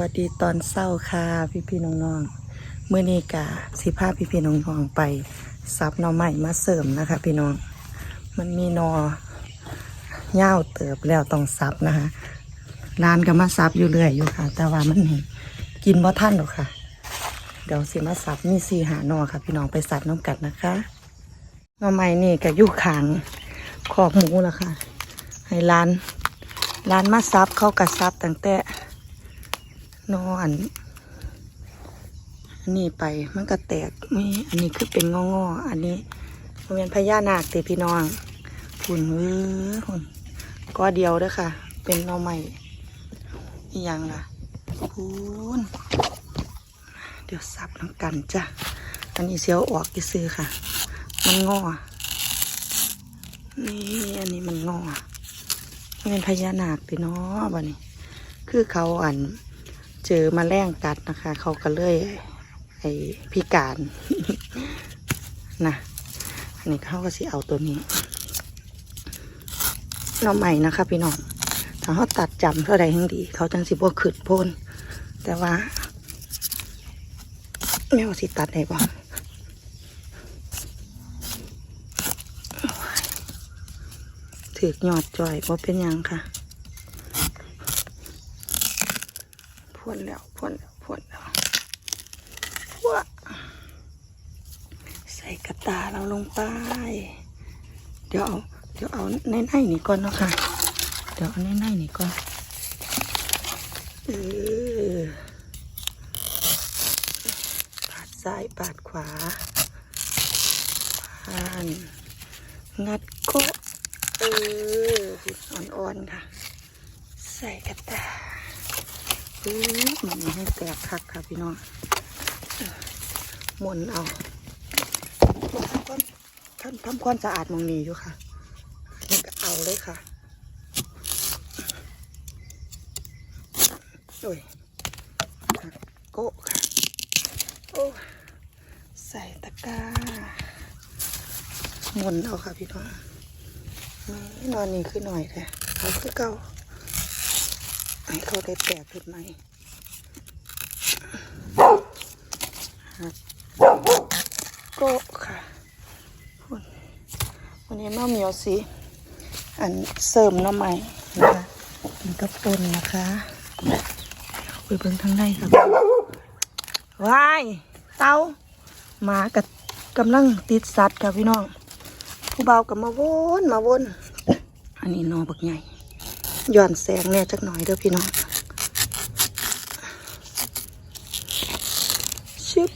วัสดีตอนเศร้าค่ะพี่พี่ๆน้องๆเมื่อนี้กะสิพาพี่พี่ๆน้องๆไปซับหน่อใหม่มาเสริมนะคะ พี่น้อง มันมีนอเง่าเติบแล้วต้องซับนะคะร้านก็มาซับอยู่เรื่อยอยู่ค่ะ แต่ว่ามันกินบ่ท่านหรอกค่ะ เดี๋ยวสิมาซับมีสี่หานอค่ะ พี่น้องไปซับน้ำกัดนะคะหน่อใหม่นี่ก็อยู่ขางขอกหมูละค่ะ ให้ร้านร้านมาซับเข้ากระซับตั้งแต่ นอนอันนี้ไปมันก็แตกนี่อันนี้คือเป็นงองอๆอันนี้มันเป็นพญานาคติพี่น้องหุ่นเว้อหุ่นก็เดียวเด้อค่ะ เป็นนอใหม่อีหยังล่ะหุ่นเดี๋ยวสับน้ำกันจ้ะอันนี้เสียวออกกี่ซื้อค่ะ มันงอนี่อันนี้มันงอเป็นพญานาคพี่น้องบ้านี้ คือเขาอัน เจอมาแรงกัดนะคะ เขาก็เลยไอพิการนะอันนี้เขาก็สิเอาตัวนี้น้องใหม่นะคะ พี่น้องถ้าเขาตัดจำเท่าใดทั้งดี เขาจังสิบ่ขึ้นโพนแต่ว่าแม่ว่าสิตัดได้บ่ถือกยอดจ่อยบ่เป็นยังค่ะ พ่นแล้วพ่นแล้วพ่นแล้วว้าใส่กระตาเราลงไป เดี๋ยวเอาเดี๋ยวเอาในในนี่ก่อนเนาะค่ะเดี๋ยวเอาในในนี่ก่อนเออปาดซ้ายปาดขวาปานงัดโกเอออ่อนๆค่ะ ใส่กระตา ปื๊ดมันให้แตกคักค่ะพี่น้องหมุนเอาทำทำความสะอาดมองนี้อยู่ค่ะนี่ก็เอาเลยค่ะโอ้ยโกะค่ะโอ้ใส่ตะกร้าหมุนเอาค่ะพี่น้องนี่นอนนี่คือหน่อยแท้เอาคือเก่า ให้เขาได้แตกขึ้นไหมโกะค่ะคุณวันนี้มาเหมียวสิอันเสริมหน้ำใหม่นะคะมันก็ปนนะคะไปเบิ่งทางในครับว้ายเต้าหมากับกำลังติดสัตว์ค่ะพี่น้องผู้เบาวกับมาวนมาวนอันนี้นอบักใหญ่ ย้อนแสงเนี่ยจักหน่อยเด้อพี่น้องชึบ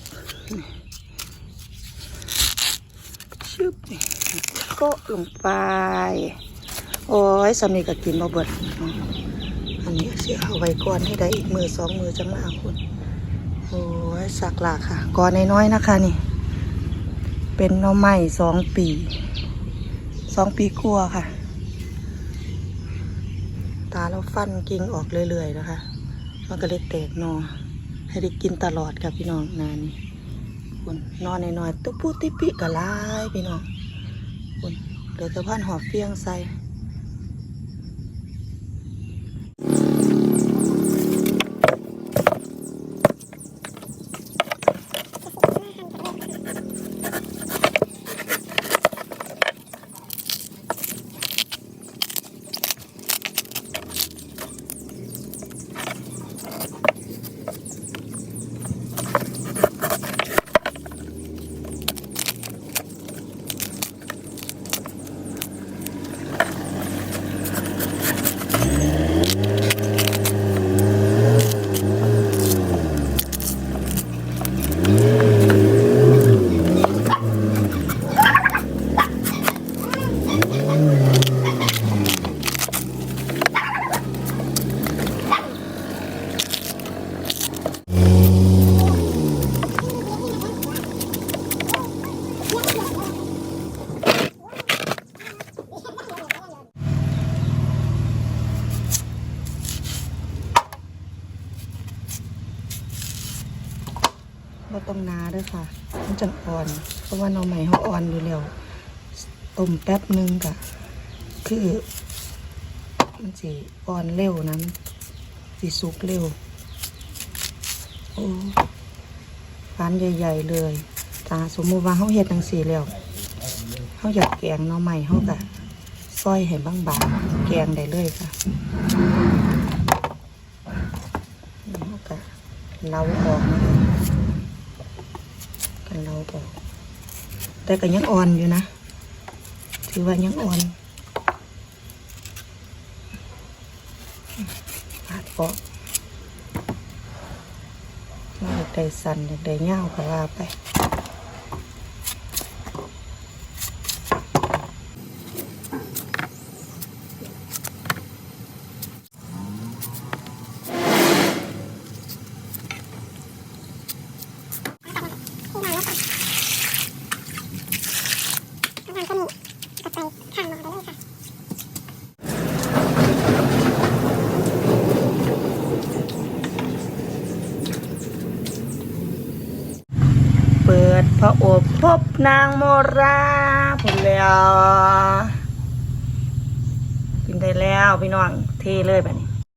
ชึบก็ลงไป โอ้ยสำนีก็กินมาเบิดอันนี้เสียเอาไว้ก่อนให้ได้อีกมือสองมือจังมาเอาคุณโอ้ยสักหลาค่ะก่อนน้อยๆนะคะนี่ เป็นน้อใหม่สองปีสองปีกลัวค่ะ แล้วฟันกิ่งออกเรื่อยๆนะคะ มันก็เลยแตกนอให้ได้กินตลอดค่ะพี่น้องนานนี่คุณนอนน้อยๆตุ๊บปุ๊ติปิกะลายพี่น้องคุณเดี๋ยวจะพันหอบเฟียงใส่ ต้องนาด้วยค่ะ มันจังอ่อน เพราะว่าหน่อใหม่เขาอ่อนอยู่แล้วต้มแป๊บนึงกะคือ มันสีอ่อนเร็วนะมันสีสุกเร็ว โอ้ร้านใหญ่ๆเลยถ้าสมมุติว่าเขาเฮ็ดจังซี่แล้วเขาอยากแกงหน่อไม้เขาก็ซอยให้บางๆแกงได้เลยค่ะเขาก็เล้าออกนะคะ กันเล้าออกแต่ก็ยังอ่อนอยู่นะ ถือว่ายังอ่อนปาดเปาะอยากได้สันอยากได้เงาก็ว่าไปางก็มีกลับไปข้างนอนได้เลยค่ะเปิดพระอบพบนางโมราผลแล้วกินได้แล้วพี่น้องเทเลยแบบนี้